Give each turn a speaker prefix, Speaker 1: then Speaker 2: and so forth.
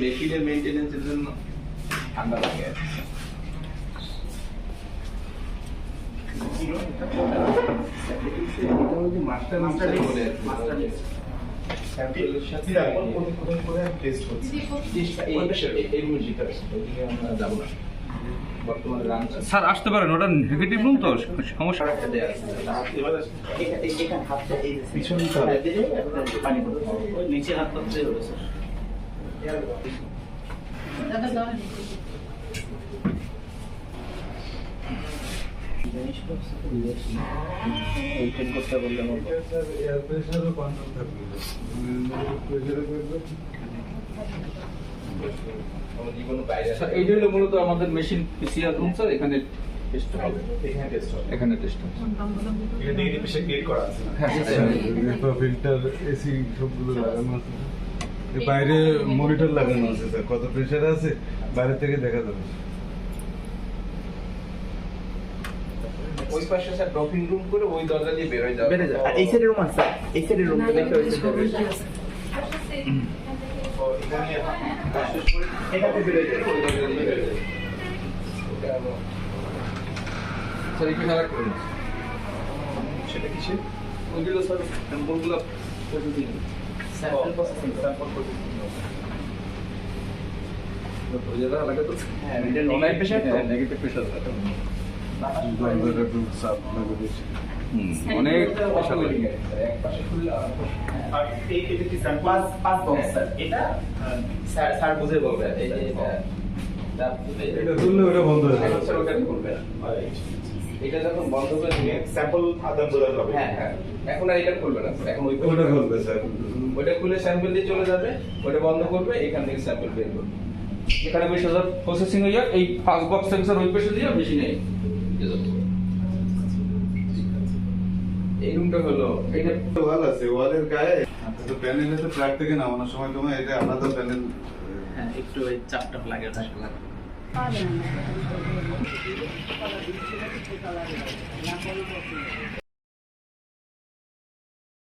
Speaker 1: মেশিনের মেনটেনেন্সের জন্য ঠান্ডা লাগে বর্তমানে রান
Speaker 2: স্যার আসতে পারেন ওটা নেগেটিভ রুম তো সমস্যা।
Speaker 1: নিচে হাত পাতলে হবে স্যার। মেনটেন করতে বললে
Speaker 2: এইটা হলো মূলত আমাদের মেশিন পিসিআর রুম স্যার এখানে টেস্ট হবে। এখানে টেস্ট হবে। হ্যাঁ
Speaker 3: ফিল্টার এসি সবগুলো লাগানো আছে। বাইরে মনিটর লাগানো আছে স্যার কত প্রেসার আছে বাইরে থেকে দেখা যাবে।
Speaker 2: ওই পাশে স্যার ড্রপিং রুম করে ওই দরজা দিয়ে বের হয়ে যাবে।
Speaker 1: বেড়ে যায় আর এই সাইডের রুম আছে এই সাইডের রুম দেখতে হয়েছে সেটা কিসে
Speaker 2: ওইগুলো স্যার স্যাম্পলগুলো প্রতিদিন
Speaker 1: স্যাম্পল প্রসেসিং স্যাম্পল প্রসেসিং হ্যাঁ নেগেটিভ
Speaker 2: প্রেশার অনেক
Speaker 1: এটা?
Speaker 3: হয়ে
Speaker 2: যখন বন্ধ করে দিলে
Speaker 4: স্যাম্পল আদান প্রদান হবে।
Speaker 2: হ্যাঁ হ্যাঁ। এখন আর এটা খুলবে না এখন ওই
Speaker 3: ওটা করবে স্যার।
Speaker 2: ওটা খুলে স্যাম্পল দিয়ে চলে যাবে ওটা বন্ধ করবে এখান থেকে স্যাম্পল বের করবে। এখানে বিশ হাজার প্রসেসিং হয়ে যাক। এই পাঁচ বক্স সেন্সার ওই পাশে দিয়ে মেশিনে যাবে। এই রুমটা হলো এটা
Speaker 3: ওয়াল আছে ওয়ালের গায়ে। তো প্যানেলে তো ট্রাক থেকে নামানোর সময় তোমার এটা আলাদা প্যানেল।
Speaker 1: হ্যাঁ একটু ওই চাপটা লাগে
Speaker 5: না।